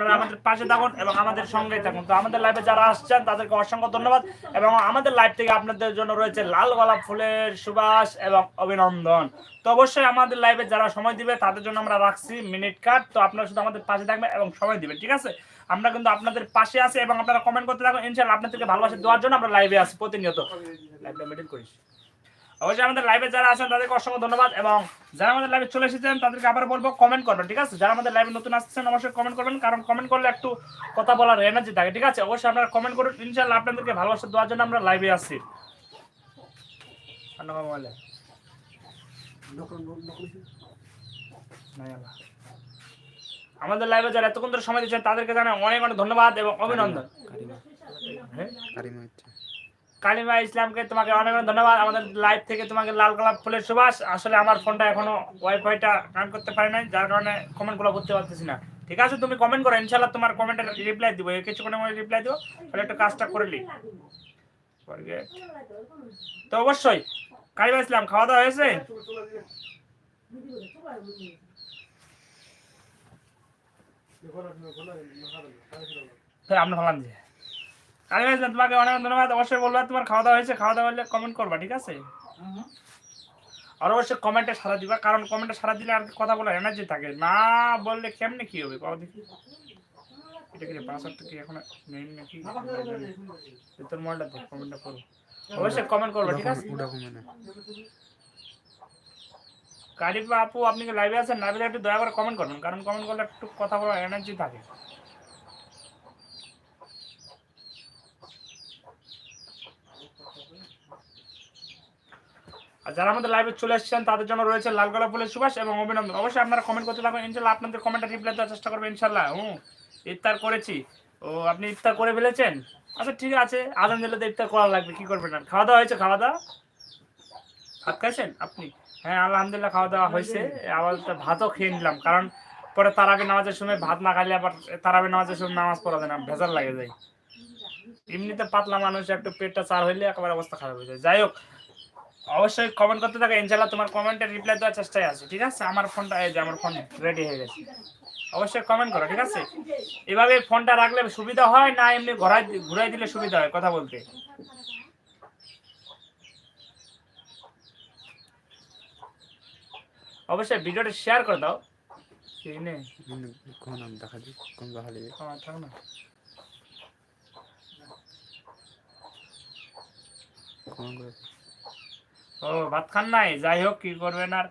আপনারা আমাদের পাশে থাকুন এবং আমাদের সঙ্গে থাকুন। তো আমাদের লাইভে যারা আসছেন, তাদেরকে অসংখ্য ধন্যবাদ এবং আমাদের লাইভ থেকে আপনাদের জন্য রয়েছে লাল গোলাপ ফুলের সুবাস এবং অভিনন্দন। তো অবশ্যই আমাদের লাইভে যারা সময় দিবে, তাদের জন্য আমরা রাখছি মিনিট কার্ড তো আপনারা শুধু আমাদের পাশে থাকবেন এবং সময় দিবেন, ঠিক আছে? আমরা কিন্তু আপনাদের পাশে আছি এবং আপনারা কমেন্ট করতে থাকুন। ইনশাআল্লাহ আপনাদেরকে ভালোবাসা দেওয়ার জন্য আমরা লাইভে আসি প্রতিনিয়ত। লাইভটা মেনটেন করিস। অবশ্যই আমাদের লাইভে যারা আছেন তাদেরকে অসংখ্য ধন্যবাদ এবং যারা আমাদের লাইভে চলে এসেছেন তাদেরকে আবার বলব কমেন্ট করবেন ঠিক আছে? যারা আমাদের লাইভে নতুন আসছেন অবশ্যই কমেন্ট করবেন কারণ কমেন্ট করলে একটু কথা বলার এনার্জি থাকে ঠিক আছে? অবশ্যই আপনারা কমেন্ট করুন। ইনশাআল্লাহ আপনাদেরকে ভালোবাসা দেওয়ার জন্য আমরা লাইভে আসছি। আমাদের লাইভে যারা এতক্ষণ ধরে সময় দিচ্ছেন তাদেরকে জানাই অনেক অনেক ধন্যবাদ এবং অভিনন্দন। হ্যাঁ? কালিমা ইসলামকে তোমাকে অনেক অনেক ধন্যবাদ। আমাদের লাইভ থেকে তোমাকে লাল গোলাপ ফুলের সুবাস। আসলে আমার ফোনটা এখনও ওয়াইফাইটা কানেক্ট করতে পারি নাই যার কারণে কমেন্টগুলো করতে পারতেছি না। ঠিক আছে তুমি কমেন্ট করো ইনশাল্লাহ তোমার কমেন্টের রিপ্লাই দিব। কিছুক্ষণের মধ্যে রিপ্লাই দিও তাহলে একটু কাজটা করে তো অবশ্যই কালিমা ইসলাম খাওয়া দাওয়া হয়েছে? হ্যাঁ, আপনি ভাবলাম যে কালিমা ইসলাম তোমাকে অনেক ধন্যবাদ। অবশ্যই বলবা তোমার খাওয়া দাওয়া হয়েছে খাওয়া দাওয়া হলে কমেন্ট করবা ঠিক আছে? আর অবশ্যই কমেন্টে সারা দিবা কারণ কমেন্টে সারা দিলে আর কথা বলার এনার্জি থাকে। না বললে কেমনে কি হবে পাও দেখি। এটা কি পাসওয়ার্ডটা কি এখন নেই নাকি? তোর মোবাইলটা দেখ কমেন্টটা করো অবশ্যই কমেন্ট করবা ঠিক আছে? আপু আপনি কি লাইভে আছেন? লাইভে একটু দয়া করে কমেন্ট করবেন কারণ কমেন্ট করলে একটু কথা বলার এনার্জি থাকে। আর যারা আমাদের লাইভে চলে এসেছেন, তাদের জন্য রয়েছে লাল গোলাপ ফুলের সুবাস এবং অভিনন্দন। অবশ্যই আপনারা কমেন্ট করতে থাকুন ইনশাল্লাহ আপনাদের কমেন্টে রিপ্লাই দেওয়ার চেষ্টা করবেন ইনশাল্লাহ। হুম, ইফতার করেছি। ও, আপনি ইফতার করে ফেলেছেন? আচ্ছা ঠিক আছে। আজান দিলে তো ইফতার করা লাগবে, কি করবেন আর? খাওয়া দাওয়া হয়েছে, খাওয়া দাওয়া? ভাত খাইছেন আপনি? হ্যাঁ আলহামদুলিল্লাহ খাওয়া দাওয়া হয়েছে। আবার ভাতও খেয়ে নিলাম, কারণ পরে তারাবি নামাজের সময় ভাত না খাইলে আবার তারাবি নামাজের সময় নামাজ পড়া যায় না, ভেজাল লাগে যায় এমনিতে পাতলা মানুষ, একটু পেটটা চার হইলে একেবারে অবস্থা খারাপ হয়ে যায়। যাই হোক অবশ্যই কমেন্ট করতে থাকো ইনশাল্লাহ তোমার কমেন্টের রিপ্লাই দেওয়ার চেষ্টায় আছে ঠিক আছে? আমার ফোনটা এই যে আমার ফোন রেডি হয়ে গেছে। অবশ্যই কমেন্ট করো ঠিক আছে? এভাবে ফোনটা রাখলে সুবিধা হয় না এমনি ঘোরাই ঘুরাই দিলে সুবিধা হয় কথা বলতে? অবশ্যই ভিডিওটা শেয়ার করে দাও। দেখা কোন আমার থাক না। করে? ও, ভাত খান নাই? যাই হোক, কি করবেন আর?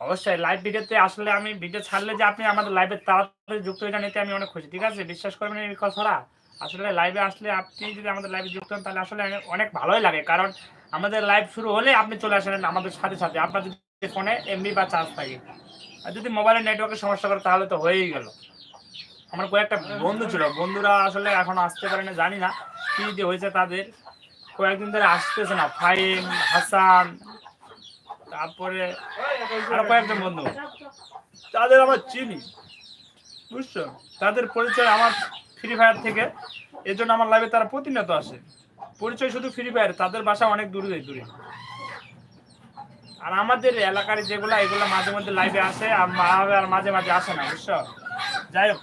অবশ্যই লাইভ ভিডিওতে আসলে আমি ভিডিও ছাড়লে যে আপনি আমাদের লাইভে তাড়াতাড়ি যুক্ত হয়ে যান, এতে আমি অনেক খুশি, ঠিক আছে? বিশ্বাস করবেন এই কথাটা? আসলে লাইভে আসলে আপনি যদি আমাদের লাইভে যুক্ত হন, তাহলে আসলে অনেক- অনেক ভালোই লাগে, কারণ আমাদের লাইভ শুরু হলে আপনি চলে আসেন আমাদের সাথে সাথে। আপনার যদি ফোনে এমবি বা চার্জ থাকে, আর যদি মোবাইলের নেটওয়ার্কের সমস্যা করে, তাহলে তো হয়েই গেল। আমার কয়েকটা বন্ধু ছিল, বন্ধুরা আসলে এখন আসতে পারে না, জানি না কি যে হয়েছে তাদের। কয়েকদিন ধরে আসতেছে না ফাইম হাসান, তারপরে আরও কয়েকজন বন্ধু। তাদের আমার চিনি, বুঝছ? তাদের পরিচয় আমার ফ্রি ফায়ার থেকে এর জন্য আমার লাইভে তারা প্রতিনিয়ত আসে। পরিচয় শুধু ফ্রি ফায়ার তাদের বাসা অনেক দূরে দূরে। আর আমাদের এলাকার যেগুলো, এগুলো মাঝে মধ্যে লাইভে আসে, আর মাঝে মাঝে আসে না, বুঝছ? যাই হোক,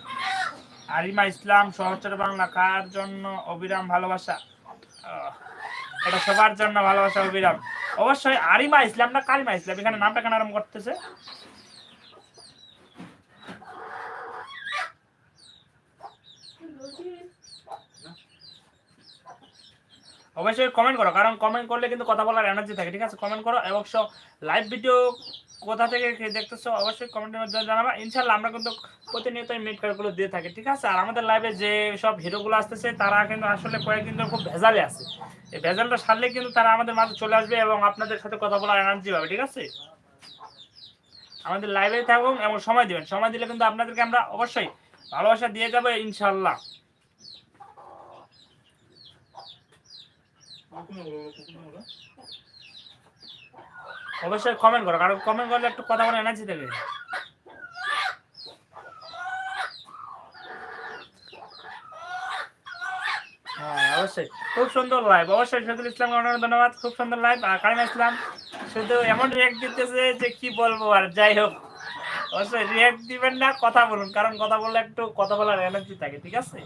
আরিমা ইসলাম সহচর বাংলা, কার জন্য অবিরাম ভালোবাসা? এটা সবার জন্য ভালোবাসা অবিরাম অবশ্যই আরিমা ইসলাম না কারিমা ইসলাম, এখানে নামটা কেন আরম্ভ করতেছে? অবশ্যই কমেন্ট করো, কারণ কমেন্ট করলে কিন্তু কথা বলার এনার্জি থাকে, ঠিক আছে? কমেন্ট করো অবশ্য লাইভ ভিডিও কোথা থেকে দেখতেছো অবশ্যই কমেন্টের মাধ্যমে জানাবা। ইনশাল্লাহ আমরা কিন্তু প্রতিনিয়ত মিট কার্ডগুলো দিয়ে থাকি, ঠিক আছে? আর আমাদের লাইভে যে সব হিরোগুলো আসতেছে, তারা কিন্তু আসলে কয়েকদিন ধরে খুব ভেজালে আছে। এই ভেজালটা সারলে কিন্তু তারা আমাদের মাঝে চলে আসবে এবং আপনাদের সাথে কথা বলার এনার্জি পাবে, ঠিক আছে? আমাদের লাইভে থাকুন এবং সময় দিবেন। সময় দিলে কিন্তু আপনাদেরকে আমরা অবশ্যই ভালোবাসা দিয়ে যাব ইনশাল্লাহ অবশ্যই কমেন্ট করো, কারণ কমেন্ট করলে একটু কথা বলে এনার্জি দেবে। হ্যাঁ অবশ্যই। খুব সুন্দর লাইভ অবশ্যই শহীদুল ইসলামকে অনেক ধন্যবাদ। খুব সুন্দর লাইভ আর কারিমা ইসলাম শুধু এমন রিয়াক্ট দিতেছে যে কি বলব, আর যাই হোক। অবশ্যই রিয়াক্ট দিবেন না, কথা বলুন, কারণ কথা বললে একটু কথা বলার এনার্জি থাকে, ঠিক আছে?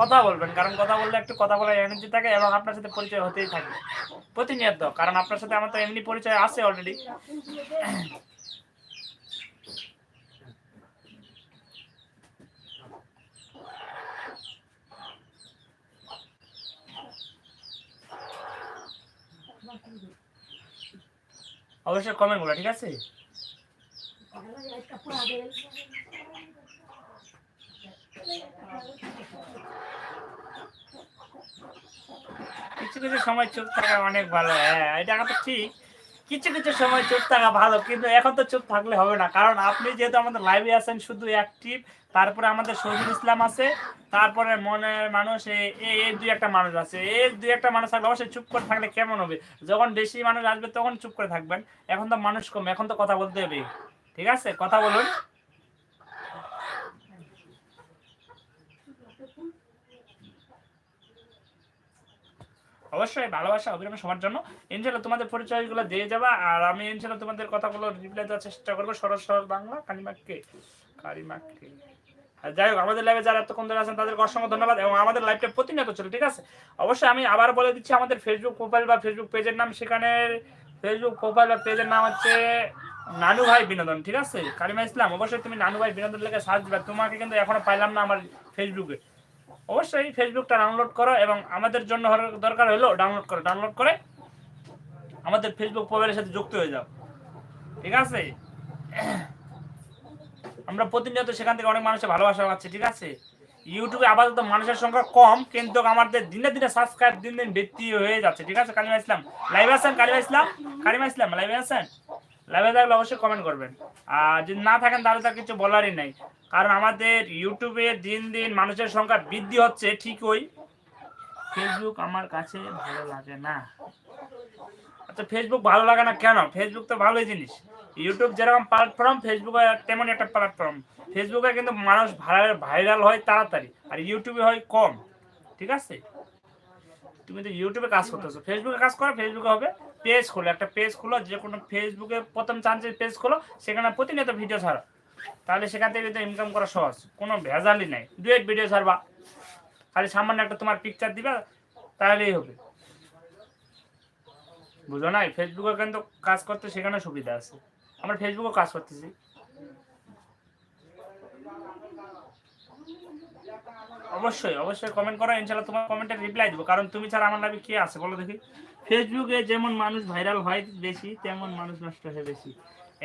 কথা বলবেন, কারণ কথা বললে একটু কথা বলার এনার্জি থাকে এবং আপনার সাথে পরিচয় হতেই থাকবে প্রতিনিয়ত, কারণ আপনার সাথে আমার তো এমনি পরিচয় আছে অলরেডি অবশ্যই কমেন্ট করো ঠিক আছে? কিছু কিছু সময় চুপ থাকা অনেক ভালো হ্যাঁ এটা তো ঠিক। কিছু কিছু সময় চুপ থাকা ভালো, কিন্তু এখন তো চুপ থাকলে হবে না। কারণ আপনি যেহেতু আমাদের লাইভে আছেন, শুধু অ্যাক্টিভ তারপরে আমাদের শহীদুল ইসলাম আছে, তারপরে মনের মানুষ এই দুই একটা মানুষ আছে। এই দুই একটা মানুষ থাকলে অবশ্যই চুপ করে থাকলে কেমন হবে? যখন বেশি মানুষ আসবে তখন চুপ করে থাকবেন। এখন তো মানুষ কম, এখন তো কথা বলতে হবে। ঠিক আছে? কথা বলুন। অবশ্যই ভালোবাসা, অভিনয় সবার জন্য। ইনশাল্লাহ তোমাদের পরিচয়গুলো দিয়ে যাবা, আর আমি ইনশাল্লাহ তোমাদের কথাগুলো রিপ্লাই দেওয়ার চেষ্টা করব। সরল সরল বাংলা, কালিমাকে কালিমাকে। যাই হোক, আমাদের লাইভে যারা এতক্ষণ ধরে আছেন, তাদেরকে অসংখ্য ধন্যবাদ এবং আমাদের লাইভটা প্রতিনিয়ত চলে, ঠিক আছে? অবশ্যই আমি আবার বলে দিচ্ছি, আমাদের ফেসবুক প্রোফাইল বা ফেসবুক পেজের নাম, সেখানে ফেসবুক প্রোফাইল বা পেজের নাম হচ্ছে নানু ভাই বিনোদন, ঠিক আছে? কালিমা ইসলাম, অবশ্যই তুমি নানু ভাই বিনোদন লেগে দিবা। তোমাকে কিন্তু এখনও পাইলাম না আমার ফেসবুকে অবশ্যই ফেসবুকটা ডাউনলোড করো এবং আমাদের জন্য দরকার হলো ডাউনলোড করো। ডাউনলোড করে আমাদের ফেসবুক প্রোফাইলের সাথে যুক্ত হয়ে যাও। ঠিক আছে? আমরা প্রতিনিয়ত সেখান থেকে অনেক মানুষের ভালোবাসা পাচ্ছি, ঠিক আছে? ইউটিউবে আপাতত মানুষের সংখ্যা কম, কিন্তু আমাদের দিনে দিনে সাবস্ক্রাইব দিন দিন বৃদ্ধি হয়ে যাচ্ছে, ঠিক আছে, কালিমা ইসলাম? লাইভ আছেন কালিমা ইসলাম? কালিমা ইসলাম লাইভে আছেন? লাইভে থাকলে অবশ্যই কমেন্ট করবেন। আর যদি না থাকেন, তাহলে তার কিছু বলারই নাই। কারণ আমাদের ইউটিউবে দিন দিন মানুষের সংখ্যা বৃদ্ধি হচ্ছে ঠিকই ফেসবুক আমার কাছে ভালো লাগে না। আচ্ছা ফেসবুক ভালো লাগে না কেন? ফেসবুক তো ভালোই জিনিস। ইউটিউব যেরকম প্ল্যাটফর্ম ফেসবুক তেমন একটা প্ল্যাটফর্ম ফেসবুকে কিন্তু মানুষ ভাইরাল হয় তাড়াতাড়ি, আর ইউটিউবে হয় কম। ঠিক আছে? তুমি তো ইউটিউবে কাজ করতেছো। ফেসবুকে কাজ করো ফেসবুকে হবে। পেজ খোলো, একটা পেজ খোলো, যে কোনো ফেসবুকে প্রথম চান্সের পেজ খোলো, সেখানে প্রতিনিয়ত ভিডিও ছাড়ো। তাহলে সেখান থেকে কিন্তু ইনকাম করা সহজ, কোনো ভেজালই নাই। দু এক ভিডিও ছাড়বা। খালি সামান্য একটা তোমার পিকচার দিবা, তাহলেই হবে। বুঝো নাই ফেসবুকে কিন্তু কাজ করতে সেখানে সুবিধা আছে। আমরা ফেসবুকে কাজ করতেছি। অবশ্যই অবশ্যই কমেন্ট করো, ইনশাল্লাহ তোমার কমেন্টে রিপ্লাই দিব। কারণ তুমি ছাড়া আমার লাইফে কে আছে, বলো দেখি। ফেসবুকে যেমন মানুষ ভাইরাল হয় বেশি, তেমন মানুষ নষ্ট হয় বেশি।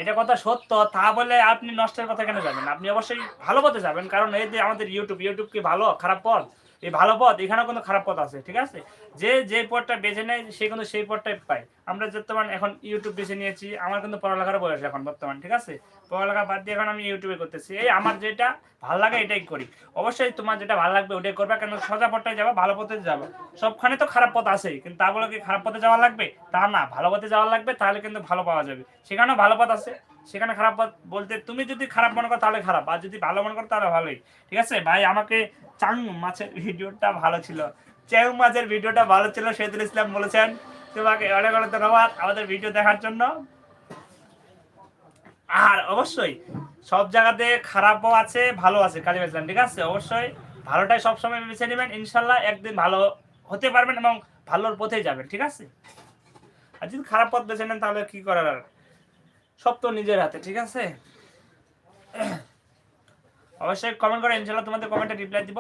এটা কথা সত্য, তা বলে আপনি নষ্টের কথা কেন যাবেন? আপনি অবশ্যই ভালো পথে যাবেন, কারণ এই যে আমাদের ইউটিউব ইউটিউব কি ভালো, খারাপ পথ? এই ভালো পথ, এখানেও কিন্তু খারাপ পথ আছে, ঠিক আছে? যে যে পথটা বেছে নেয়, সে কিন্তু সেই পথটাই পায়। আমরা বর্তমান এখন ইউটিউব বেছে নিয়েছি, আমার কিন্তু পড়ালেখার বয়স এখন বর্তমান, ঠিক আছে? পড়ালেখা বাদ দিয়ে এখন আমি ইউটিউবে করতেছি। এই আমার যেটা ভালো লাগে, এটাই করি। অবশ্যই তোমার যেটা ভালো লাগবে, ওটাই করবে, কেন সোজা পথটাই যাব, ভালো পথে যাব। সবখানে তো খারাপ পথ আছেই, কিন্তু তা বলে কি খারাপ পথে যাওয়া লাগবে? তা না, ভালো পথে যাওয়া লাগবে, তাহলে কিন্তু ভালো পাওয়া যাবে। সেখানেও ভালো পথ আছে। সেখানে খারাপ পথ বলতে তুমি যদি খারাপ মনে করো তাহলে খারাপ, আর যদি ভালো মনে করো তাহলে ভালোই, ঠিক আছে? ভাই, আমাকে চাং মাছের ভিডিওটা ভালো ছিল। চ্যাং মাছের ভিডিওটা ভালো ছিল শহীদুল ইসলাম বলেছেন, তোমাকে অনেক অনেক ধন্যবাদ আমাদের ভিডিও দেখার জন্য। আর অবশ্যই, সব জায়গাতে খারাপও আছে ভালো আছে কালিমা ইসলাম ঠিক আছে? অবশ্যই, ভালোটাই সবসময় বেছে নেবেন, ইনশাল্লাহ একদিন ভালো হতে পারবেন এবং ভালোর পথেই যাবেন, ঠিক আছে? আর যদি খারাপ পথ বেছে নেন তাহলে কি করার আর? সব তো নিজের হাতে, ঠিক আছে? অবশ্যই কমেন্ট করে, ইনশাল্লাহ তোমাদের কমেন্টে রিপ্লাই দিব।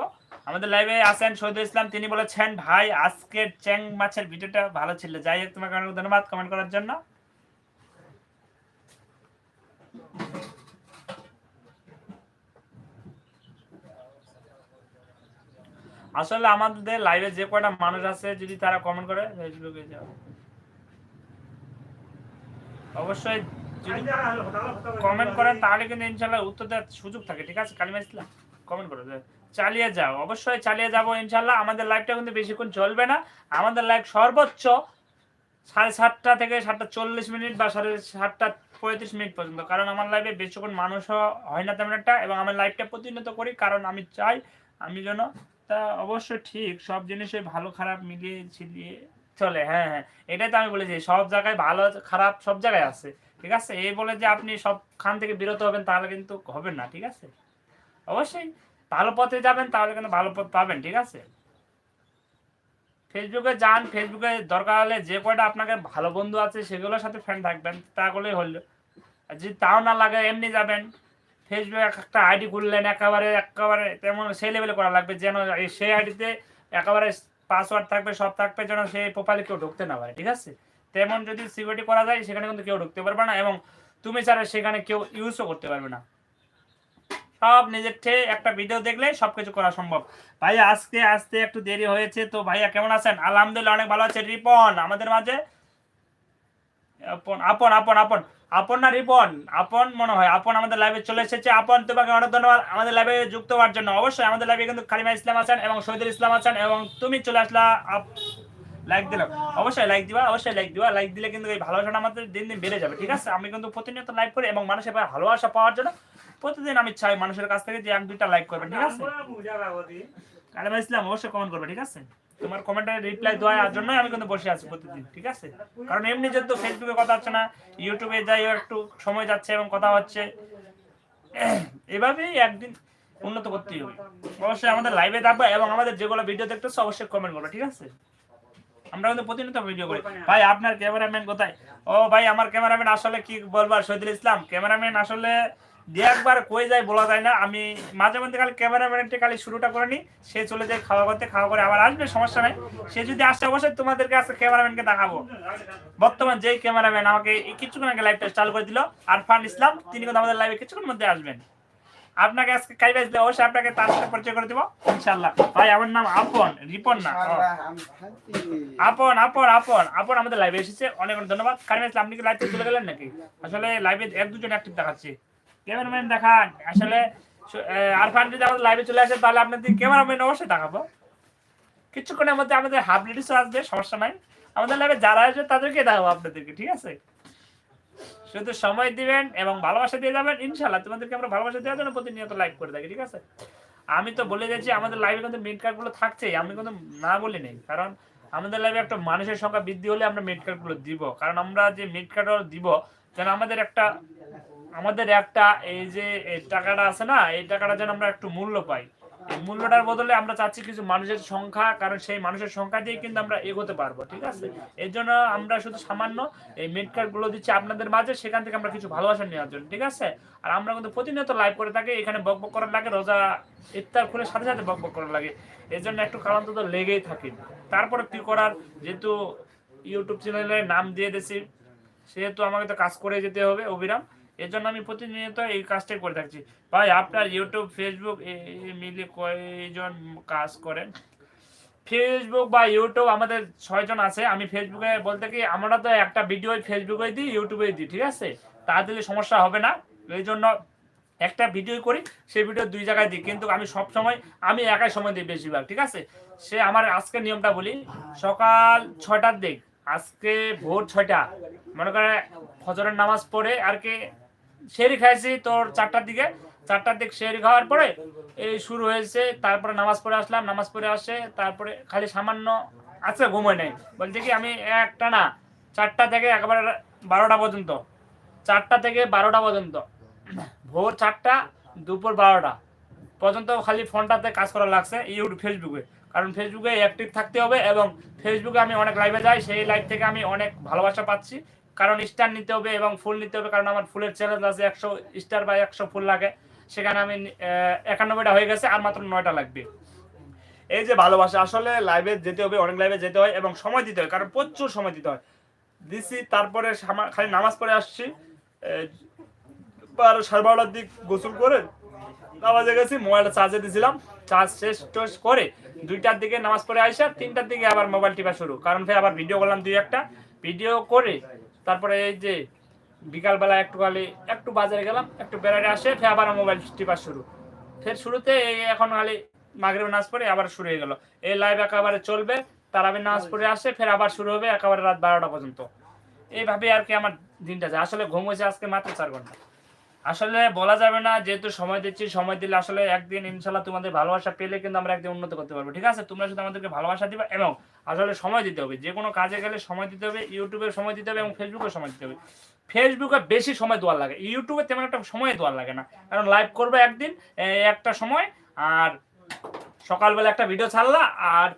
আমাদের লাইভে আসেন শহীদুল ইসলাম, তিনি বলেছেন, ভাই, আজকের চ্যাং মাছের ভিডিওটা ভালো ছিল। যাই হোক, তোমাকে অনেক ধন্যবাদ কমেন্ট করার জন্য। আসলে আমাদের লাইভে যে কয়টা মানুষ আছে, যদি তারা কমেন্ট করে ফেসবুকে যাও। অবশ্যই যদি কমেন্ট করেন, তাহলে কিন্তু ইনশাল্লাহ উত্তর দেওয়ার সুযোগ থাকে, ঠিক আছে? কালিমা ইসলাম কমেন্ট করো চালিয়ে যাও, অবশ্যই চালিয়ে যাব ইনশাল্লাহ। আমাদের লাইভটা কিন্তু বেশিক্ষণ চলবে না। আমাদের লাইভ সর্বোচ্চ সাড়ে সাতটা থেকে সাতটা চল্লিশ মিনিট বা সাড়ে সাতটা পঁয়ত্রিশ মিনিট পর্যন্ত। কারণ আমার লাইভে বেশিক্ষণ মানুষও হয় না তেমন একটা, এবং আমার লাইভটা প্রতিনিয়ত করি, কারণ আমি চাই, আমি যেন তা অবশ্যই ঠিক সব জিনিসে ভালো, খারাপ মিলিয়ে ছিলিয়ে চলে। হ্যাঁ হ্যাঁ এটাই তো আমি বলেছি, সব জায়গায় ভালো, খারাপ সব জায়গায় আছে। ঠিক আছে? এই বলে যে আপনি সব খান থেকে বিরত হবেন তাহলে কিন্তু হবে না, ঠিক আছে? অবশ্যই ভালো পথে যাবেন তাহলে কিন্তু ভালো পথ পাবেন, ঠিক আছে? ফেসবুকে যান, ফেসবুকে দরকার হলে যে কয়টা আপনাকে ভালো বন্ধু আছে সেগুলোর সাথে ফ্রেন্ড থাকবেন, তা করলেই হলো। আর যদি তাও না লাগে, এমনি যাবেন। ফেসবুকে একটা আইডি খুললেন, একেবারে একেবারে তেমন সেই লেভেলে করা লাগবে যেন সেই আইডিতে একেবারে পাসওয়ার্ড থাকবে, সব থাকবে যেন সেই প্রোফাইলে কেউ ঢুকতে না পারে, ঠিক আছে? তেমন যদি সিকিউরিটি করা যায়, সেখানে কিন্তু কেউ ঢুকতে পারবে না এবং তুমি ছাড়া সেখানে কেউ ইউজও করতে পারবে না। সব নিজের থেকে একটা ভিডিও দেখলে সবকিছু করা সম্ভব। ভাইয়া আজকে আসতে একটু দেরি হয়েছে তো ভাইয়া কেমন আছেন? আলহামদুলিল্লাহ, অনেক ভালো আছে। রিপন, আমাদের মাঝে? আপন আপন আপন আপন। আপন না রিপন? আপন মনে হয়। আপন আমাদের লাইভে চলে এসেছে। আপন, তোমাকে অনেক ধন্যবাদ। আমাদের লাইভে যুক্ত হওয়ার জন্য। অবশ্যই আমাদের লাইভে কিন্তু কালিমা ইসলাম আছেন এবং শহীদুল ইসলাম আছেন এবং তুমি চলে আসলা। লাইক দিলাম। অবশ্যই লাইক দিবা অবশ্যই লাইক দিবা। লাইক দিলে কিন্তু এই ভালোবাসাটা আমাদের দিন দিন বেড়ে যাবে ঠিক আছে? আমি কিন্তু প্রতিনিয়ত লাইক করি এবং মানুষের ভালোবাসা পাওয়ার জন্য প্রতিদিন আমি চাই মানুষের কাছ থেকে যে এক দুইটা লাইক করবেন ঠিক আছে? কালিমা ইসলাম অবশ্যই কমেন্ট করবে ঠিক আছে? তোমার কমেন্টে রিপ্লাই দেওয়ার জন্য আমি কিন্তু বসে আছি প্রতিদিন ঠিক আছে? কারণ এমনি যেহেতু ফেসবুকে কথা হচ্ছে না ইউটিউবে যাই একটু সময় যাচ্ছে এবং কথা হচ্ছে। এভাবেই একদিন উন্নত করতেই হবে। অবশ্যই আমাদের লাইভে থাকবে এবং আমাদের যেগুলো ভিডিও দেখতেছো অবশ্যই কমেন্ট করবে ঠিক আছে? আমরা কিন্তু প্রতিনিয়ত ভিডিও করি। ভাই আপনার ক্যামেরাম্যান কোথায়? ও ভাই আমার ক্যামেরাম্যান আসলে কি বলবার শহীদুল ইসলাম? ক্যামেরাম্যান আসলে দিয়ে একবার কই যায় বলা যায় না। আমি মাঝে মধ্যে খালি ক্যামেরাম্যানটা খালি শুরুটা করে নিই। সে চলে যায় খাওয়া করতে খাওয়া করে আবার আসবে সমস্যা নাই। সে যদি আসে অবশ্যই তোমাদেরকে আজকে ক্যামেরাম্যানকে দেখাবো। বর্তমান যেই ক্যামেরাম্যান আমাকে কিছুক্ষণ আগে লাইভটা চালু করে দিল আরফান ইসলাম তিনি কিন্তু আমাদের লাইভে কিছুক্ষণ মধ্যে আসবেন। আপনাকে আজকে কাই বাজলে অবশ্যই আপনাকে তার সাথে পরিচয় করে দিব। ইনশাল্লাহ ভাই আমার নাম আপন রিপন না। আপন আপন আপন। আপন আমাদের লাইভে এসেছে। অনেক অনেক ধন্যবাদ। কারিম ইসলাম আপনি কি লাইভ চলে গেলেন নাকি? আসলে লাইভে এক দুজন অ্যাক্টিভ দেখাচ্ছে। ক্যামেরাম্যান দেখান। আসলে আরফান যদি আমাদের লাইভে চলে আসে তাহলে আপনাদের ক্যামেরাম্যান অবশ্যই দেখাবো। কিছুক্ষণের মধ্যে আমাদের হাফ লিডিসও আসবে সমস্যা নাই। আমাদের লাইভে যারা আসবে তাদেরকে দেখাবো আপনাদেরকে ঠিক আছে? শুধু সময় দিবেন এবং ভালোবাসা দিয়ে যাবেন ইনশাল্লাহ তোমাদেরকে আমরা ভালোবাসা দেওয়ার জন্য প্রতিনিয়ত লাইভ করে থাকি, ঠিক আছে? আমি তো বলে যাচ্ছি আমাদের লাইভে কিন্তু মিড কার্ডগুলো থাকছেই। আমি কিন্তু না বলি নেই, কারণ আমাদের লাইভে একটা মানুষের সংখ্যা বৃদ্ধি হলে আমরা মিড কার্ডগুলো দিব। কারণ আমরা যে মিড কার্ড দিব, যেন আমাদের একটা আমাদের একটা এই যে টাকাটা আছে না, এই টাকাটা যেন আমরা একটু মূল্য পাই। মূল্যটার বদলে আমরা চাচ্ছি কিছু মানুষের সংখ্যা, কারণ সেই মানুষের সংখ্যা দিয়ে কিন্তু আমরা এগোতে পারব, ঠিক আছে? এর জন্য আমরা শুধু সামান্য এই মিড কার্ডগুলো দিচ্ছি আপনাদের মাঝে, সেখান থেকে আমরা কিছু ভালোবাসা নেওয়ার জন্য, ঠিক আছে? আর আমরা কিন্তু প্রতিনিয়ত লাইভ করে থাকি, এখানে বক বক করার লাগে, রোজা, ইফতার খুলে সাথে সাথে বক বক করার লাগে। এর জন্য একটু কারণ তো লেগেই থাকে। তারপরে কি করার? যেহেতু ইউটিউব চ্যানেলে নাম দিয়ে দিয়েছি, সেহেতু আমাকে তো কাজ করে যেতে হবে অবিরাম এর জন্য আমি প্রতিনিয়ত এই কাজটাই করে থাকছি। ভাই, আপনার ইউটিউব ফেসবুক মিলে কয়জন কাজ করেন? ফেসবুক বা ইউটিউব আমাদের ছয়জন আছে। আমি ফেসবুকে বলতে কি, আমরা তো একটা ভিডিও ফেসবুকে দিই ইউটিউবে দিই, ঠিক আছে? তা দিলে সমস্যা হবে না। এই জন্য একটা ভিডিও করি, সেই ভিডিও দুই জায়গায় দিই। কিন্তু আমি সব সময়, আমি একাই সময় দিই বেশিরভাগ, ঠিক আছে? সে আমার আজকে নিয়মটা বলি, সকাল ছয়টার দিক, আজকে ভোর ছয়টা, মনে করে ফজরের নামাজ পড়ে আর কি শেরি খাইছি তোর চারটার দিকে। চারটার দিক শেরি খাওয়ার পরে এই শুরু হয়েছে, তারপরে নামাজ পড়ে আসলাম, নামাজ পড়ে আসে, তারপরে খালি সামান্য আছে, ঘুমোয় নাই। বলছে কি, আমি একটা না, চারটা থেকে একেবারে বারোটা পর্যন্ত, চারটা থেকে বারোটা পর্যন্ত, ভোর চারটা, দুপুর বারোটা পর্যন্ত খালি ফোনটাতে কাজ করা লাগছে, ইউটিউব ফেসবুকে কারণ ফেসবুকে অ্যাক্টিভ থাকতে হবে এবং ফেসবুকে আমি অনেক লাইভে যাই, সেই লাইভ থেকে আমি অনেক ভালোবাসা পাচ্ছি কারণ স্টার নিতে হবে এবং ফুল নিতে হবে কারণ আমার ফুলের চ্যালেঞ্জ আছে একশো স্টার বা একশো ফুল লাগে। সেখানে আমি একানব্বইটা হয়ে গেছে আর মাত্র নয়টা লাগবে। এই যে ভালোবাসা আসলে লাইভে যেতে হবে অনেক লাইভে যেতে হয় এবং সময় দিতে হয় কারণ প্রচুর সময় দিতে হয়। দিছি তারপরে খালি নামাজ পড়ে আসছি। আহ, বারো সাড়ে দিক গোসল করে নামাজে গেছি মোবাইলটা চার্জে দিয়েছিলাম চার্জ শেষ টোস করে দুইটার দিকে নামাজ পড়ে আইসা তিনটার দিকে আবার মোবাইল টিপা শুরু। কারণ ফের আবার ভিডিও করলাম দুই একটা। ভিডিও করে তারপরে এই যে বিকালবেলা একটু খালি, একটু বাজারে গেলাম, একটু বেড়াতে আসে, ফের আবার মোবাইল টিপার শুরু। ফের শুরুতে এখন খালি মাগরেব নাচ পরে আবার শুরু হয়ে গেল। এই লাইভ একেবারে চলবে, তারাবির নাচ পরে আসে, ফের আবার শুরু হবে একেবারে রাত বারোটা পর্যন্ত। এইভাবে আর কি আমার দিনটা যায়। আসলে ঘুম হয়েছে আজকে মাত্র চার ঘণ্টা। আসলে বলা যাবে না, যেহেতু সময় দিচ্ছি, সময় দিলে আসলে একদিন ইনশাল্লাহ তোমাদের ভালোবাসা পেলে কিন্তু আমরা একদিন উন্নত করতে পারব। ঠিক আছে? তোমরা শুধু আমাদেরকে ভালোবাসা দিবে এবং আসলে সময় দিতে হবে। যে কোনো কাজে গেলে সময় দিতে হবে ইউটিউবে সময় দিতে হবে এবং ফেসবুকে সময় দিতে হবে। ফেসবুকে বেশি সময় দেওয়ার লাগে। ইউটিউবে তেমন একটা সময় দেওয়ার লাগে না। কারণ লাইভ করবে একদিন একটা সময়, আর সকালবেলা একটা ভিডিও ছাড়লা, আর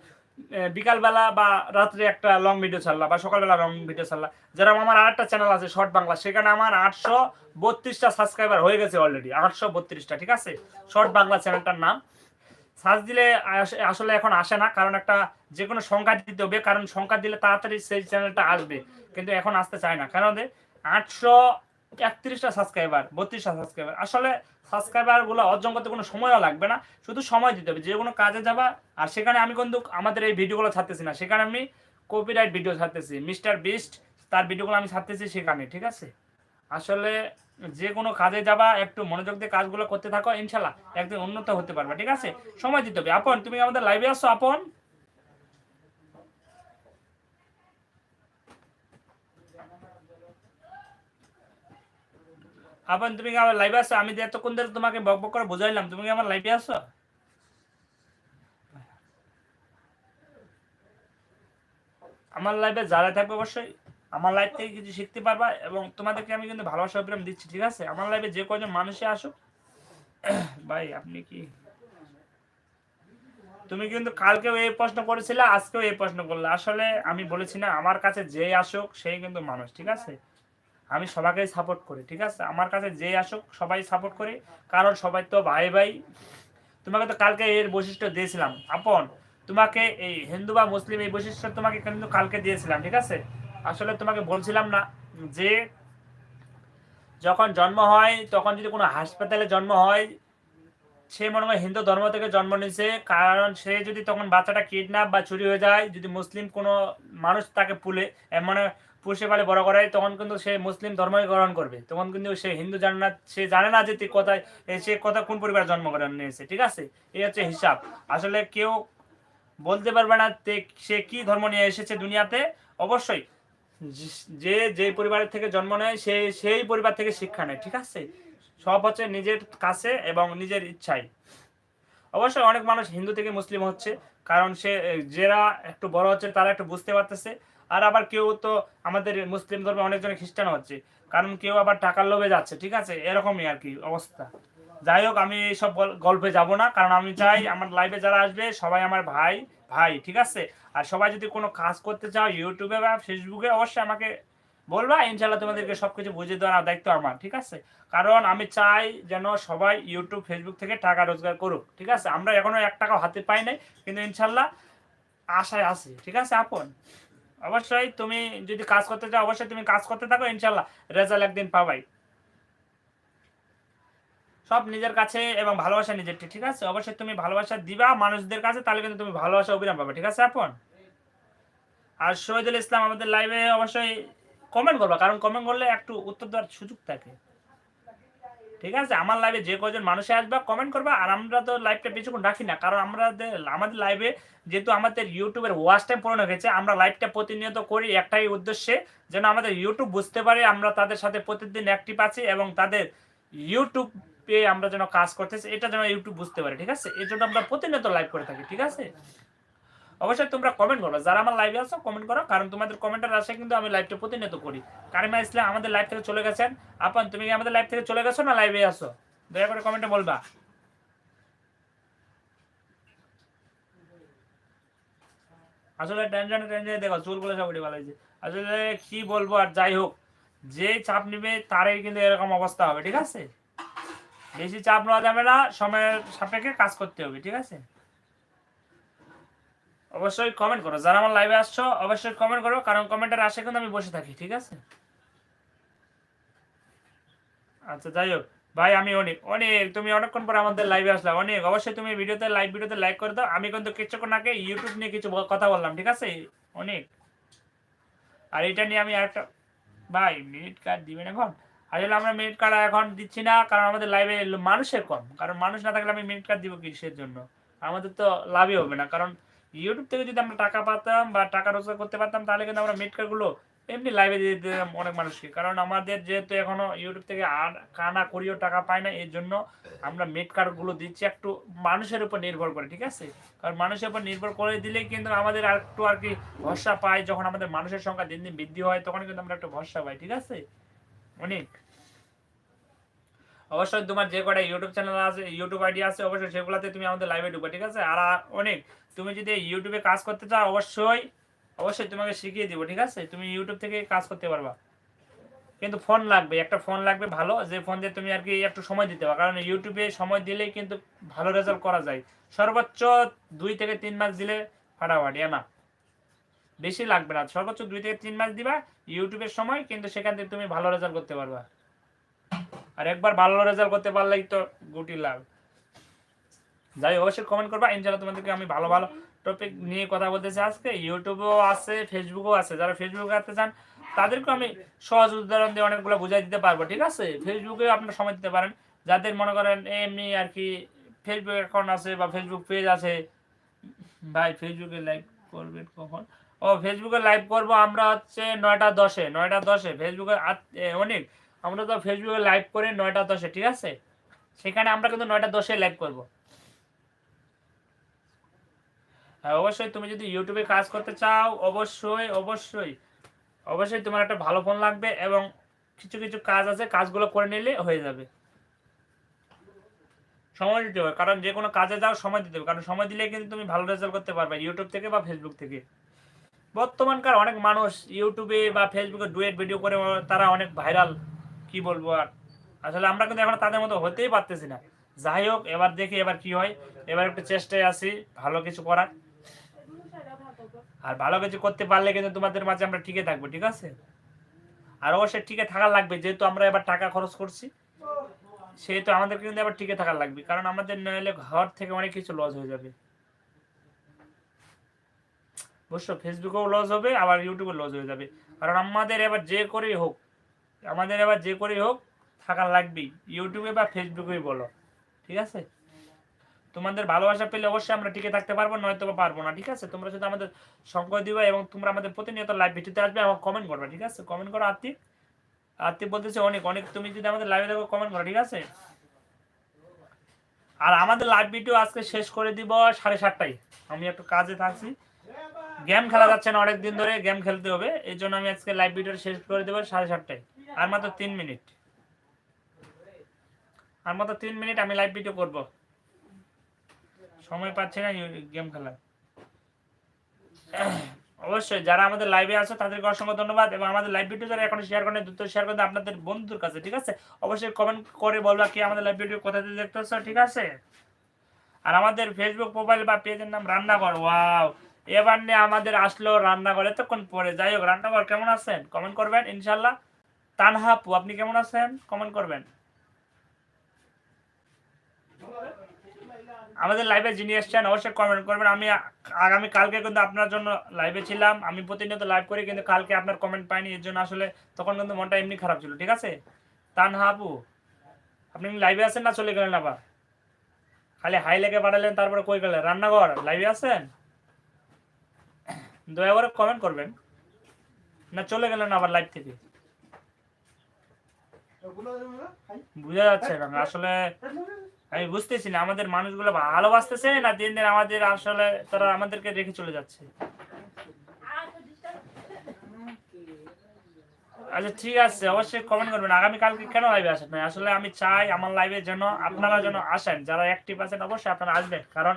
বিকালবেলা বা রাত্রে একটা লং ভিডিও ছাড়লা বা সকালবেলা লং ভিডিও ছাড়লা যেরকম আমার আর একটা চ্যানেল আছে শর্ট বাংলা সেখানে আমার আটশো বত্রিশটা সাবস্ক্রাইবার হয়ে গেছে অলরেডি আটশো বত্রিশটা, ঠিক আছে? শর্ট বাংলা চ্যানেলটার নাম। সার্চ দিলে আসলে এখন আসে না, কারণ একটা যে কোনো সংখ্যা দিতে হবে, কারণ সংখ্যা দিলে তাড়াতাড়ি সেই চ্যানেলটা আসবে, কিন্তু এখন আসতে চায় না। কারণ আটশো একত্রিশটা সাবস্ক্রাইবার বত্রিশটা সাবস্ক্রাইবার আসলে সাবস্ক্রাইবারগুলো অর্জন করতে কোনো সময়ও লাগবে না। শুধু সময় দিতে হবে। যে কোনো কাজে যাবা, আর সেখানে আমি কিন্তু আমাদের এই ভিডিওগুলো ছাড়তেছি না। সেখানে আমি কপিরাইট ভিডিও ছাড়তেছি। মিস্টার বিস্ট, তার ভিডিওগুলো আমি ছাড়তেছি সেখানে, ঠিক আছে? আসলে যে কোনো কাজে যাবা, একটু মনোযোগ দিয়ে কাজগুলো করতে থাকো, ইনশাল্লাহ একদিন উন্নত হতে পারবে, ঠিক আছে? সময় দিতে হবে। আপন, তুমি আমাদের লাইভে আসো আপন? আপন তুমি কি আমার লাইভে আসো আমি যে এতক্ষণ ধরে তোমাকে বক বক করে বুঝাইলাম, তুমি কি আমার লাইভে আসো আমার লাইভে যারা থাকবে অবশ্যই আমার লাইভ থেকে কিছু শিখতে পারবা এবং তোমাদেরকে আমি কিন্তু ভালোবাসা, অভিরাম দিচ্ছি, ঠিক আছে? আমার লাইভে যে কজন মানুষে আসুক, ভাই, আপনি কি? তুমি কিন্তু কালকেও এই প্রশ্ন করেছিলে, আজকেও এই প্রশ্ন করলে। আসলে আমি বলেছি না, আমার কাছে যে আসুক, সেই কিন্তু মানুষ, ঠিক আছে? আমি সবাইকেই সাপোর্ট করি, ঠিক আছে? আমার কাছে যে আসুক, সবাই সাপোর্ট করি। কারণ সবাই তো ভাই ভাই। তোমাকে তো কালকে এর বৈশিষ্ট্য দিয়েছিলাম। আপন, তোমাকে এই হিন্দু বা মুসলিম এই বৈশিষ্ট্য তোমাকে কিন্তু কালকে দিয়েছিলাম, ঠিক আছে? আসলে তোমাকে বলছিলাম না যে যখন জন্ম হয়, তখন যদি কোনো হাসপাতালে জন্ম হয়, সে মনে হয় হিন্দু ধর্ম থেকে জন্ম নিয়েছে। কারণ সে যদি তখন বাচ্চাটা কিডন্যাপ বা চুরি হয়ে যায়, যদি মুসলিম কোনো মানুষ তাকে পুলে মানে পুষে পালে বড় করায়, তখন কিন্তু সে মুসলিম ধর্মই গ্রহণ করবে। তখন কিন্তু সে হিন্দু জানে না, সে জানে না যে কোথায়, সে কোথা কোন পরিবার জন্মগ্রহণ নিয়েছে ঠিক আছে? এই হচ্ছে হিসাব। আসলে কেউ বলতে পারবে না সে কি ধর্ম নিয়ে এসেছে দুনিয়াতে। অবশ্যই, যে- যে যে পরিবারের থেকে জন্ম নেয়, সে, সেই পরিবার থেকে শিক্ষা নেয়, ঠিক আছে? সব হচ্ছে নিজের কাছে এবং নিজের ইচ্ছায়। অবশ্যই অনেক মানুষ হিন্দু থেকে মুসলিম হচ্ছে, কারণ সে যারা একটু বড় হচ্ছে, তারা একটু বুঝতে পারতেছে। আর আবার কেউ তো আমাদের মুসলিম ধর্মে অনেকজন খ্রিস্টান হচ্ছে। কারণ কেউ আবার টাকার লোভে যাচ্ছে, ঠিক আছে? এরকমই আর কি অবস্থা। যাই হোক, আমি গল- গল্পে যাব না, কারণ আমি চাই আমার লাইভে যারা আসবে, সবাই আমার ভাই ভাই, ঠিক আছে? আর সবাই যদি কোনো কাজ করতে চাও ইউটিউবে বা ফেসবুকে অবশ্যই আমাকে বলবা ইনশাল্লাহ তোমাদেরকে সবকিছু বুঝিয়ে দেওয়ার দায়িত্ব আমার, ঠিক আছে? কারণ আমি চাই যেন সবাই ইউটিউব ফেসবুক থেকে টাকা রোজগার করুক, ঠিক আছে? আমরা এখনও এক টাকা হাতে পাই নাই, কিন্তু ইনশাল্লাহ আশায় আছি, ঠিক আছে, আপন? অবশ্যই তুমি যদি কাজ করতে চাও, অবশ্যই তুমি কাজ করতে থাকো ইনশাল্লাহ রেজাল্ট একদিন পাবাই। সব নিজের কাছে এবং ভালোবাসা নিজের ঠিক আছে? অবশ্যই তুমি ভালোবাসা দিবা মানুষদের কাছে, তাহলে কিন্তু তুমি ভালোবাসা অবিরাম পাবে, ঠিক আছে এখন আর শহীদুল ইসলাম আমাদের লাইভে অবশ্যই কমেন্ট করবা, কারণ কমেন্ট করলে একটু উত্তর দেওয়ার সুযোগ থাকে। ঠিক আছে? আমার লাইভে যে কজন মানুষে আসবে কমেন্ট করবে, আর আমরা তো লাইভটা বেশিক্ষণ রাখি না। কারণ আমরা আমাদের লাইভে যেহেতু আমাদের ইউটিউবের ওয়াচ টাইম পূরণ হয়ে গেছে আমরা লাইভটা প্রতিনিয়ত করি একটাই উদ্দেশ্যে, যেন আমাদের ইউটিউব বুঝতে পারে আমরা তাদের সাথে প্রতিদিন অ্যাক্টিভ আছি এবং তাদের ইউটিউব ইউটিউবে আমরা যেন কাজ করতেছি। এটা যেন ইউটিউব বুঝতে পারে, ঠিক আছে? এই জন্য আমরা প্রতিনিয়ত লাইভ করে থাকি, ঠিক আছে? অবশ্যই তোমরা কমেন্ট করো যারা আমার লাইভে আছো কমেন্ট করো। কারণ তোমাদের কমেন্টের আশায় কিন্তু আমি লাইভটা প্রতিনিয়ত করি। কারিমা ইসলাম আমাদের লাইভ থেকে চলে গেছেন। আপন, তুমি কি আমাদের লাইভ থেকে চলে গেছো না লাইভে আসো দয়া করে কমেন্টে বলবা। আসলে টেনশনে টেনশনে দেখো চুলগুলো সব উঠে ভালো হয়েছে। আসলে কি বলব আর যাই হোক, যে চাপ নিবে তারই কিন্তু এরকম অবস্থা হবে, ঠিক আছে? বেশি চাপ নেওয়া যাবে না, সময়ের সাপেক্ষে কাজ করতে হবে, ঠিক আছে? অবশ্যই কমেন্ট করো। যারা আমার লাইভে আসছো, অবশ্যই কমেন্ট করো, কারণ কমেন্টের আসে কিন্তু আমি বসে থাকি, ঠিক আছে? আচ্ছা যাই হোক। ভাই, আমি অনেক। অনেক, তুমি অনেকক্ষণ পর আমাদের লাইভে আসলে। অনেক, অবশ্যই তুমি ভিডিওতে লাইভ ভিডিওতে লাইক করে দাও। আমি কিন্তু কিছুক্ষণ আগে ইউটিউব নিয়ে কিছু কথা বললাম, ঠিক আছে? অনেক। আর এটা নিয়ে আমি আরেকটা ভাই মিনিট কার্ড দিবেন এখন? আসলে আমরা মিনিট কার্ড এখন দিচ্ছি না, কারণ আমাদের লাইভে মানুষের কম। কারণ মানুষ না থাকলে আমি মিনিট কার্ড দিব কিসের জন্য? আমাদের তো লাভই হবে না, কারণ ইউটিউব থেকে যদি আমরা টাকা পাতাম বা টাকা রোজগার করতে পারতাম, তাহলে কিন্তু আমরা মিনিট কার্ডগুলো এমনি লাইভে দিয়ে দিতাম অনেক মানুষকে। কারণ আমাদের যেহেতু এখনও ইউটিউব থেকে আর কানা করিও টাকা পায় না এর জন্য আমরা মিট কার্ডগুলো দিচ্ছি একটু মানুষের উপর নির্ভর করে, ঠিক আছে? কারণ মানুষের উপর নির্ভর করে দিলে কিন্তু আমাদের আর একটু আর কি ভরসা পাই, যখন আমাদের মানুষের সংখ্যা দিন দিন বৃদ্ধি হয়, তখন কিন্তু আমরা একটু ভরসা পাই, ঠিক আছে? অনেক। অবশ্যই তোমার যে কটা ইউটিউব চ্যানেল আছে ইউটিউব আইডি আছে, অবশ্যই সেগুলোতে তুমি আমাদের লাইভে ঢুকবে, ঠিক আছে? আর অনেক, তুমি যদি ইউটিউবে কাজ করতে চাও, অবশ্যই অবশ্যই তোমাকে শিখিয়ে দিব, ঠিক আছে? তুমি ইউটিউব থেকে কাজ করতে পারবা। কিন্তু ফোন লাগবে, একটা ফোন লাগবে ভালো, যে ফোন দিয়ে তুমি আর কি একটু সময় দিতে পারো কারণ ইউটিউবে সময় দিলেই কিন্তু ভালো রেজাল্ট করা যায়। সর্বোচ্চ দুই থেকে তিন মাস দিলে ফাটাফাটি না? বেশি লাগবে না। সর্বোচ্চ দুই থেকে তিন মাস দিবা ইউটিউবের সময়, কিন্তু সেখান থেকে তুমি ভালো রেজাল্ট করতে পারবা। আর একবার ভালো রেজাল্ট করতে পারলেই তো গুটি লাভ যাই অবশ্যই কমেন্ট করবা। ইনশাআল্লাহ তোমাদেরকে আমি ভালো ভালো টপিক নিয়ে কথা বলতেছি আজকে। ইউটিউবেও আছে ফেসবুকও আছে। যারা ফেসবুকে আসতে চান তাদেরকে আমি সহজ উদাহরণ দিয়ে অনেকগুলো বুঝাই দিতে পারব, ঠিক আছে? ফেসবুকে আপনারা সময় দিতে পারেন। যাদের মনে করেন এমনি আর কি ফেসবুক অ্যাকাউন্ট আছে বা ফেসবুক পেজ আছে, ভাই ফেসবুকে লাইভ করবেন কখন? ও ফেসবুকে লাইভ করব আমরা হচ্ছে নয়টা দশে নয়টা দশে। ফেসবুকে অনেক আমরা তো ফেসবুকে লাইভ করে নয়টা দশে, ঠিক আছে? সেখানে আমরা কিন্তু নয়টা দশে লাইভ করব। হ্যাঁ অবশ্যই তুমি যদি ইউটিউবে কাজ করতে চাও, অবশ্যই অবশ্যই অবশ্যই তোমার একটা ভালো ফোন লাগবে এবং কিছু কিছু কাজ আছে, কাজগুলো করে নিলে হয়ে যাবে। সময় দিতে হবে, কারণ যে কোনো কাজে যাও, সময় দিতে হবে, কারণ সময় দিলে কিন্তু তুমি ভালো রেজাল্ট করতে পারবে ইউটিউব থেকে বা ফেসবুক থেকে। বর্তমানকার অনেক মানুষ ইউটিউবে বা ফেসবুকে ডুয়েট ভিডিও করে, তারা অনেক ভাইরাল কি বলব আর? আসলে আমরা কিন্তু এখন তাদের মতো হতেই পারতেছি না। যাই হোক, এবার দেখি এবার কি হয়। এবার একটু চেষ্টায় আছি ভালো কিছু করার। আর ভালো কিছু করতে পারলে কিন্তু তোমাদের মাঝে আমরা টিকে থাকব, ঠিক আছে? আর অবশ্যই টিকে থাকা লাগবে, যেহেতু আমরা এবার টাকা খরচ করছি। সেহেতু আমাদের কিন্তু এবার টিকে থাকা লাগবে, কারণ আমাদের নইলে ঘর থেকে অনেক কিছু লস হয়ে যাবে। অবশ্য ফেসবুকেও লস হবে, আবার ইউটিউবে লস হয়ে যাবে। কারণ আমাদের এবার যে করেই হোক আমাদের এবার যে করেই হোক, থাকা লাগবেই। ইউটিউবে বা ফেসবুকেই বলো, ঠিক আছে? তোমাদের ভালোবাসা পেলে অবশ্যই আমরা টিকে থাকতে পারব নয়তো বা পারব না, ঠিক আছে? তোমরা শুধু আমাদের সঙ্গ দিবা এবং তোমরা আমাদের প্রতিনিয়ত লাইভ ভিডিওতে আসবে এবং কমেন্ট করবে, ঠিক আছে? কমেন্ট করো আত্মিক আত্মিক বলতেছে অনেক অনেক, তুমি যদি আমাদের লাইভে দেখো কমেন্ট করো, ঠিক আছে? আর আমাদের লাইভ ভিডিও আজকে শেষ করে দিব সাড়ে সাতটায়। আমি একটু কাজে থাকছি। গেম খেলা যাচ্ছে না, অনেক দিন ধরে গেম খেলতে হবে এই জন্য আমি আজকে লাইভ ভিডিও শেষ করে দেবো সাড়ে সাতটায়। আর মাত্র তিন মিনিট। আর মাত্র তিন মিনিট আমি লাইভ ভিডিও করব। সময় পাচ্ছি না গেম খেলার অবশ্যই যারা আমাদের লাইভে আছে, তাদেরকে অসংখ্য ধন্যবাদ এবং আমাদের লাইভ ভিডিও যারা এখন শেয়ার করেন দ্রুত শেয়ার করতে আপনাদের বন্ধুর কাছে, ঠিক আছে? অবশ্যই কমেন্ট করে বলবা কি আমাদের লাইভ ভিডিও কোথা থেকে দেখতেছ, ঠিক আছে? আর আমাদের ফেসবুক প্রোফাইল বা পেজের নাম রান্নাঘর ওয়াও এবার নিয়ে আমাদের আসলো রান্নাঘর, এতক্ষণ পরে। যাই হোক, রান্নাঘর কেমন আছেন? কমেন্ট করবেন, ইনশাল্লাহ। তানহাপু আপনি কেমন আছেন? কমেন্ট করবেন। আমাদের লাইভে যিনি এসছেন, অবশ্যই কমেন্ট করবেন। আমি আগামী কালকে কিন্তু আপনার জন্য লাইভে ছিলাম। আমি প্রতিনিয়ত লাইভ করি, কিন্তু কালকে আপনার কমেন্ট পাইনি। এর জন্য আসলে তখন কিন্তু মনটা এমনি খারাপ ছিল, ঠিক আছে? তানহা আপু, আপনি লাইভে আছেন না চলে গেলেন আবার? খালি হাই লেগে পাঠালেন তারপরে কই গেলেন? রান্নাঘর লাইভে আছেন? দয়া করে কমেন্ট করবেন। না, চলে গেলেন আবার লাইভ থেকে। বুঝা যাচ্ছে না আসলে আমি বুঝতেছি না, আমাদের মানুষগুলো ভালোবাসতেছে না, দিন দিন আমাদের আসলে তারা আমাদেরকে রেখে চলে যাচ্ছে। আচ্ছা ঠিক আছে, অবশ্যই কমেন্ট করবেন। আগামী কালকে কেন লাইভে আসেন না আসলে আমি চাই আমার লাইভে যেন আপনারা যেন আসেন, যারা অ্যাক্টিভ আছেন অবশ্যই আপনারা আসবেন, কারণ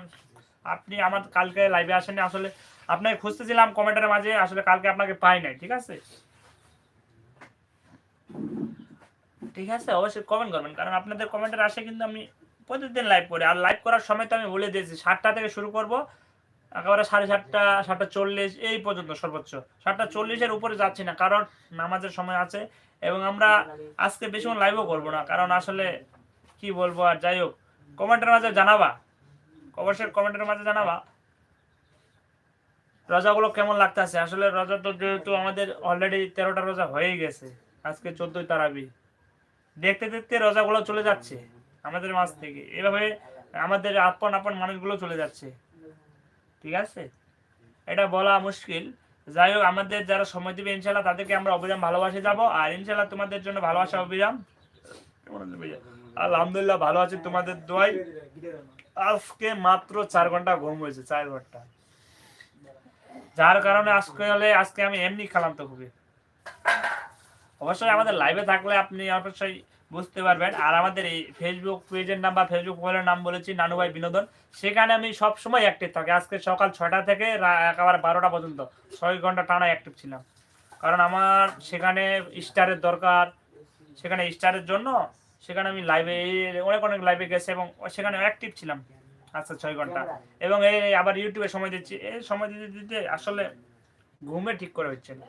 আপনি আমার কালকে লাইভে আসেননি, আসলে আপনাকে খুঁজতেছিলাম কমেন্টের মাঝে, আসলে কালকে আপনাকে পাই নাই, ঠিক আছে? ঠিক আছে? অবশ্যই কমেন্ট করবেন। কারণ আপনাদের কমেন্টের আসে কিন্তু আমি প্রতিদিন লাইভ করি। আর লাইভ করার সময় তো আমি বলে দিয়েছি, সাতটা থেকে শুরু করব। একেবারে সাড়ে সাতটা সাতটা চল্লিশ, এই পর্যন্ত সর্বোচ্চ। সাতটা চল্লিশের উপরে যাচ্ছি না, কারণ নামাজের সময় আছে। এবং আমরা আজকে বেশিক্ষণ লাইভও করব না, কারণ আসলে কি বলব আর, যাই হোক। কমেন্টের মাঝে জানাবা। অবশ্যই কমেন্টের মাঝে জানাবা। রোজাগুলো কেমন লাগতেছে? আসলে রোজা তো যেহেতু আমাদের অলরেডি তেরোটা রোজা হয়ে গেছে। আজকে চোদ্দই তারাবি। দেখতে দেখতে রোজাগুলো চলে যাচ্ছে আমাদের মাঝ থেকে। এভাবে আমাদের আপন আপন মানুষগুলো চলে যাচ্ছে। ঠিক আছে? এটা বলা মুশকিল। যাই হোক, আমাদের যারা সময় দিবে ইনশাল্লাহ তাদেরকে আমরা অবিরাম ভালোবাসে যাব। আর ইনশাল্লাহ তোমাদের জন্য ভালোবাসা অবিরাম আলহামদুলিল্লাহ, ভালো আছি। তোমাদের দোয়াই। আজকে মাত্র চার ঘণ্টা ঘুম হয়েছে, চার ঘণ্টা। যার কারণে আজকে হলে, আজকে আমি এমনি খেলাম তো খুবই। অবশ্যই আমাদের লাইভে থাকলে আপনি অবশ্যই বুঝতে পারবেন। আর আমাদের এই ফেসবুক পেজের নাম বা ফেসবুক প্রোফাইলের নাম বলেছি নানুভাই বিনোদন। সেখানে আমি সব সময় অ্যাক্টিভ থাকি। আজকে সকাল ছটা থেকে একেবারে বারোটা পর্যন্ত, ছয় ঘণ্টা টানা অ্যাক্টিভ ছিলাম। কারণ আমার সেখানে স্টারের দরকার, সেখানে স্টারের জন্য, সেখানে আমি লাইভে অনেক অনেক লাইভে গেছে এবং সেখানে অ্যাক্টিভ ছিলাম আচ্ছা ছয় ঘণ্টা। এবং এই আবার ইউটিউবে সময় দিচ্ছি। এই সময় দিতে দিতে আসলে ঘুমে ঠিক করে হচ্ছে না।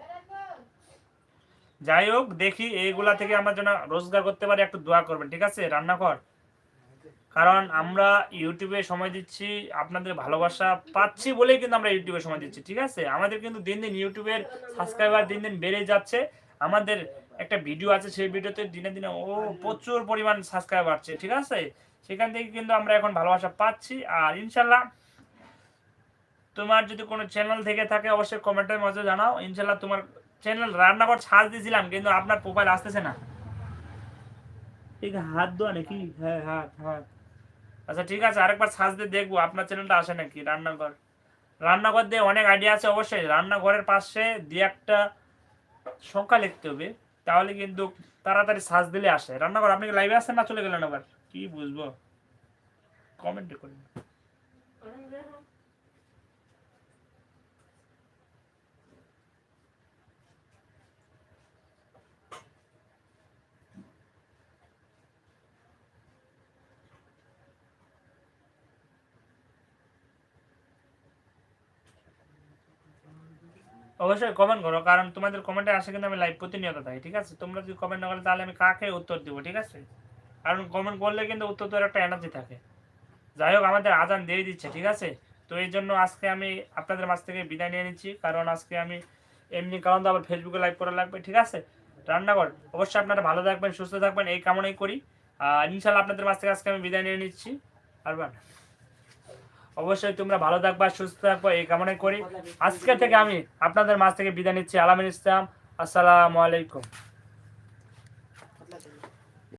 যাই হোক, দেখি এইগুলা থেকে আমরা যেন রোজগার করতে পারি, একটু দোয়া করবেন, ঠিক আছে? রান্নাঘর কারণ আমরা ইউটিউবে সময় দিচ্ছি, আপনাদের ভালোবাসা পাচ্ছি বলেই কিন্তু আমরা ইউটিউবে সময় দিচ্ছি, ঠিক আছে? আমাদের কিন্তু দিন দিন ইউটিউবের সাবস্ক্রাইবার দিন দিন বেড়ে যাচ্ছে। আমাদের একটা ভিডিও আছে, সেই ভিডিওতে দিনে দিনে, ও, প্রচুর পরিমাণ সাবস্ক্রাইব বাড়ছে, ঠিক আছে? সেখান থেকে কিন্তু আমরা এখন ভালোবাসা পাচ্ছি। আর ইনশাল্লাহ, তোমার যদি কোনো চ্যানেল থেকে থাকে, অবশ্যই কমেন্টের মাঝে জানাও। ইনশাল্লাহ তোমার চ্যানেল রান্নাঘর ছাড় দিয়েছিলাম কিন্তু আপনার প্রোফাইল আসতেছে না। ঠিক হাত দোয়া নাকি? হ্যাঁ হাত হাত। আচ্ছা ঠিক আছে আরেকবার সার্চ দিয়ে দেখব আপনার চ্যানেলটা আসে নাকি রান্নাঘর। রান্নাঘর দিয়ে অনেক আইডিয়া আছে অবশ্যই রান্নাঘরের পাশে দিয়ে একটা সংখ্যা লিখতে হবে তাহলে কিন্তু তাড়াতাড়ি সাজ দিলে আসে। রান্নাঘর আপনি লাইভে আসছেন না চলে গেলেন আবার? কি বুঝব? কমেন্ট করুন। অবশ্যই কমেন্ট করো, কারণ তোমাদের কমেন্টে আসে কিন্তু আমি লাইভ প্রতিনিয়ত থাকি, ঠিক আছে? তোমরা যদি কমেন্ট না করলে তাহলে আমি কাকে উত্তর দিব, ঠিক আছে? কারণ কমেন্ট করলে কিন্তু উত্তর দেওয়ার একটা এনার্জি থাকে। যাই হোক, আমাদের আজান দিয়ে দিচ্ছে, ঠিক আছে? তো এই জন্য আজকে আমি আপনাদের মাছ থেকে বিদায় নিয়ে নিচ্ছি, কারণ আজকে আমি এমনি কারণ তো আবার ফেসবুকে লাইভ করা লাগবে, ঠিক আছে? রান্নাঘর, অবশ্যই আপনারা ভালো থাকবেন, সুস্থ থাকবেন, এই কামনাই করি। আর ইনশাল্লাহ আপনাদের মাছ থেকে আজকে আমি বিদায় নিয়ে নিচ্ছি। পারবেন অবশ্যই তোমরা ভালো থাকবা, সুস্থ থাকবা, এই কামনাই করি। আজকে থেকে আমি আপনাদের মাছ থেকে বিদায় নিচ্ছি। আলামিন ইসলাম, আসসালামু আলাইকুম।